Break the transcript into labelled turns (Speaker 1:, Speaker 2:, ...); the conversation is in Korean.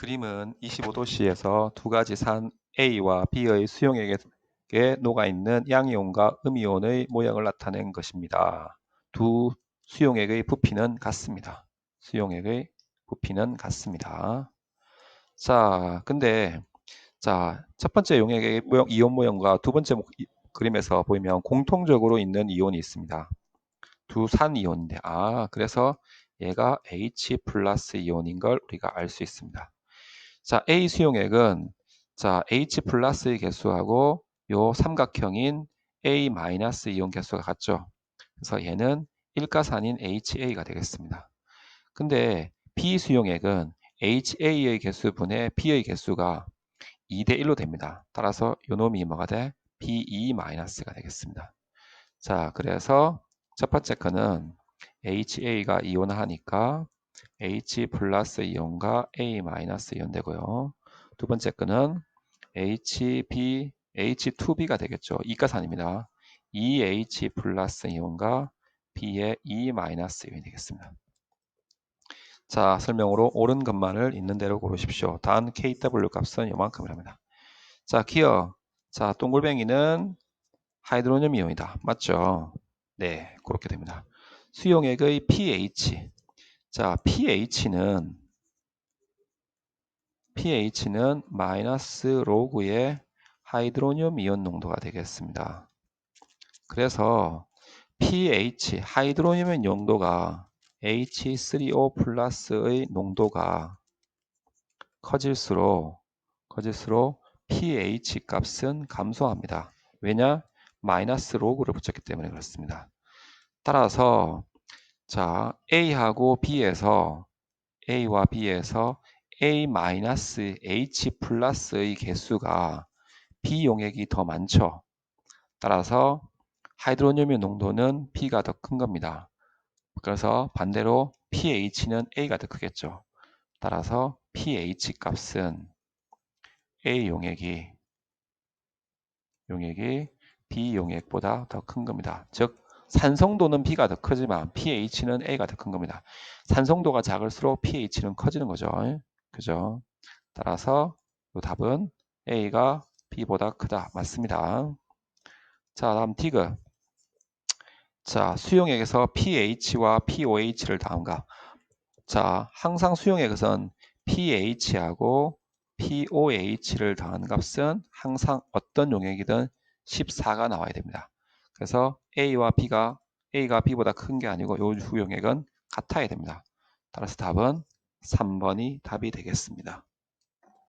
Speaker 1: 그림은 25도씨에서 두 가지 산 A와 B의 수용액에 녹아 있는 양이온과 음이온의 모양을 나타낸 것입니다. 두 수용액의 부피는 같습니다. 수용액의 부피는 같습니다. 자, 근데 자, 첫 번째 용액의 모형, 이온 모형과 두 번째 그림에서 보이면 공통적으로 있는 이온이 있습니다. 두 산 이온인데, 아, 그래서 얘가 H 플러스 이온인 걸 우리가 알 수 있습니다. 자, A 수용액은 자, H 플러스의 개수하고 요 삼각형인 A 마이너스 이온 개수가 같죠. 그래서 얘는 일가산인 HA가 되겠습니다. 근데 B 수용액은 HA의 개수분의 B의 개수가 2대 1로 됩니다. 따라서 요 놈이 뭐가 돼? BE 마이너스가 되겠습니다. 자, 그래서 첫 번째 거는 HA가 이온하니까 H 플러스 이온과 A 마이너스 이온 되고요. 두 번째 거는 HB, H2B가 되겠죠. 이가산입니다. EH 플러스 이온과 B의 E 마이너스 이온이 되겠습니다. 자, 설명으로 옳은 것만을 있는 대로 고르십시오. 단 KW 값은 요만큼이랍니다. 자, 기어. 자, 동글뱅이는 하이드로늄 이온이다. 맞죠? 네, 그렇게 됩니다. 수용액의 pH. 자, pH는 pH는 마이너스 로그의 하이드로늄 이온 농도가 되겠습니다. 그래서 pH 하이드로늄의 농도가 H3O 플러스의 농도가 커질수록 커질수록 pH 값은 감소합니다. 왜냐? 마이너스 로그를 붙였기 때문에 그렇습니다. 따라서 자, A하고 B에서 A와 B에서 A 마이너스 H 플러스의 개수가 B 용액이 더 많죠. 따라서 하이드로늄의 농도는 B가 더 큰 겁니다. 그래서 반대로 pH는 A가 더 크겠죠. 따라서 pH 값은 A 용액이 용액이 B 용액보다 더 큰 겁니다. 즉 산성도는 B가 더 크지만 pH는 A가 더 큰 겁니다. 산성도가 작을수록 pH는 커지는 거죠. 그죠? 따라서 이 답은 A가 B보다 크다. 맞습니다. 자, 다음 디그. 자, 수용액에서 pH와 pOH를 다음과 자, 항상 수용액에선 pH하고 pOH를 더한 값은 항상 어떤 용액이든 14가 나와야 됩니다. 그래서 A와 B가 A가 B보다 큰 게 아니고 요 후용액은 같아야 됩니다. 따라서 답은 3번이 답이 되겠습니다.